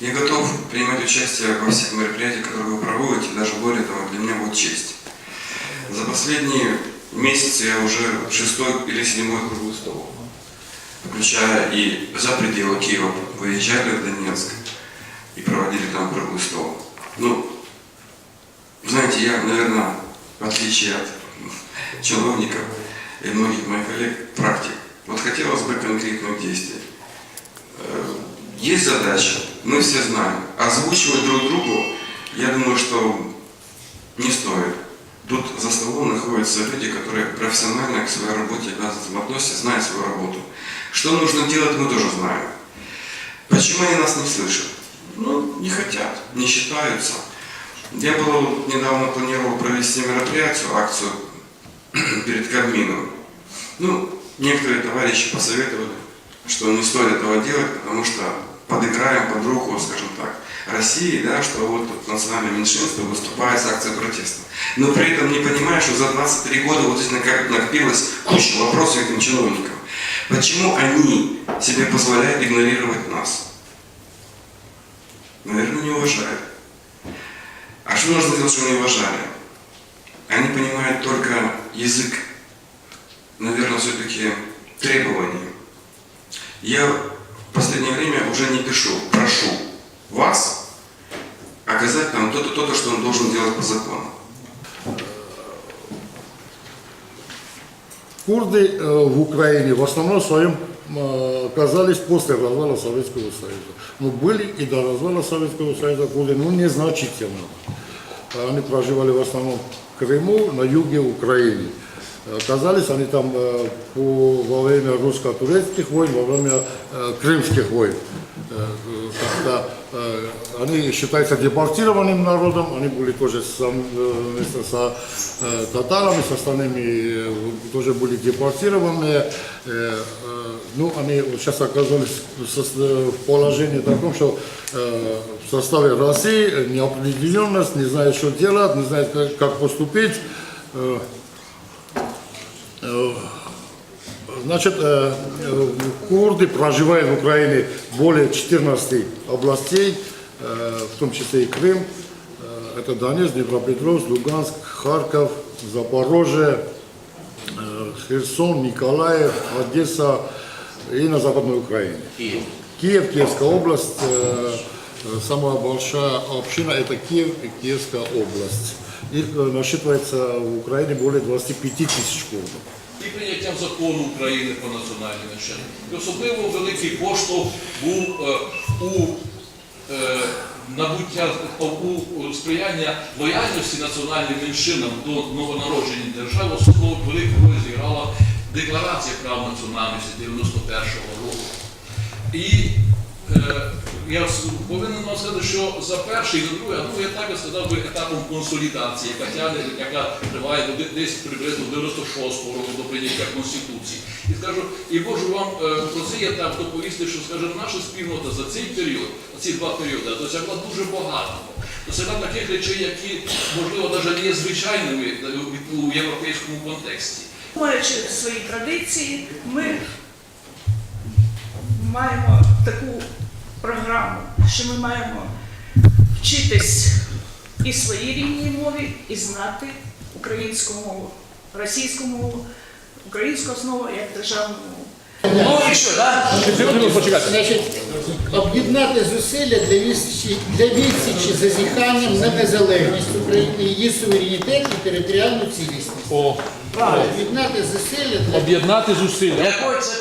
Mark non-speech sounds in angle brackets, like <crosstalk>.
Я готов принимать участие во всех мероприятиях, которые вы проводите, даже более того, для меня будет честь. За последние месяцы я уже шестой или седьмой круглый стол, включая и за пределы Киева, выезжали в Донецк и проводили там круглый стол. Ну, знаете, я, наверное, в отличие от чиновников и многих моих коллег, практик. Вот хотелось бы конкретных действий. Э, Есть задача, мы все знаем. Озвучивать друг другу, я думаю, что не стоит. Тут за столом находятся люди, которые профессионально к своей работе относятся, знают свою работу. Что нужно делать, мы тоже знаем. Почему они нас не слышат? Ну, не хотят, не считаются. Я был недавно планировал провести мероприятие, акцию <clears throat> перед Кабмином. Ну, некоторые товарищи посоветовали, что не стоит этого делать, потому что подыграем под руку, скажем так, России, да, что вот тут национальное меньшинство выступает с акцией протеста. Но при этом не понимая, что за 23 года вот здесь накоп- накопилась куча вопросов этим чиновникам. Почему они себе позволяют игнорировать нас? Наверное, не уважают. А что нужно сделать, чтобы не уважали? Они понимают только язык, наверное, все-таки требований. Я последнее время уже не пишу, прошу вас оказать нам то-то, то-то, что он должен делать по закону. Курды э, в Украине в основном своем э, оказались после развала Советского Союза. Но были и до развала Советского Союза курды, но незначительно. Они проживали в основном в Крыму, на юге Украины. Оказались они там э, по, во время русско-турецких войн, во время э, крымских войн. Э, э, Когда э, они считаются депортированным народом, они были тоже э, со э, татарами, с остальными э, тоже были депортированы. Э, э, Ну, они сейчас оказались в положении таком, что э, в составе России неопределенность, не знают, что делать, не знают, как поступить. Значит, э, курды проживают в Украине более 14 областей, э, в том числе и Крым. Э, Это Донецк, Днепропетровск, Луганск, Харьков, Запорожье, Херсон, Николаев, Одесса и на Западной Украине. Киев. Киев, Киевская область, самая большая община это Киев и Киевская область. Их насчитывается в Украине более 25 тысяч курдов. І прийняттям закону України про національні меншини. І особливо великий поштовх був е, у е, набуття у, сприяння лояльності національним меншинам до новонародження держави, особливо велику роль зіграла Декларація прав національності 91-го року. І е, я повинен вам сказати, що за перший і за другий, а другий етап я сказав би етапом консолідації, яка тягне, яка триває десь приблизно 96-го року до прийняття Конституції. І скажу, і можу вам е, про цей етап доповісти, що скажімо, наша спільнота за цей період, ці два періоди, досягла дуже багатого. Досягла таких речей, які, можливо, навіть є звичайними у європейському контексті. Маючи свої традиції, ми маємо таку програму, що ми маємо вчитись і своїй рідній мові, і знати українську мову, російську мову, українську основу як державну мову. Ну і що, так? Значить, об'єднати зусилля для відсічі, для відсічі зазіханням на незалежність України, її суверенітет і територіальну цілісність. О, Об'єднати зусилля для об'єднати зусилля. Якою це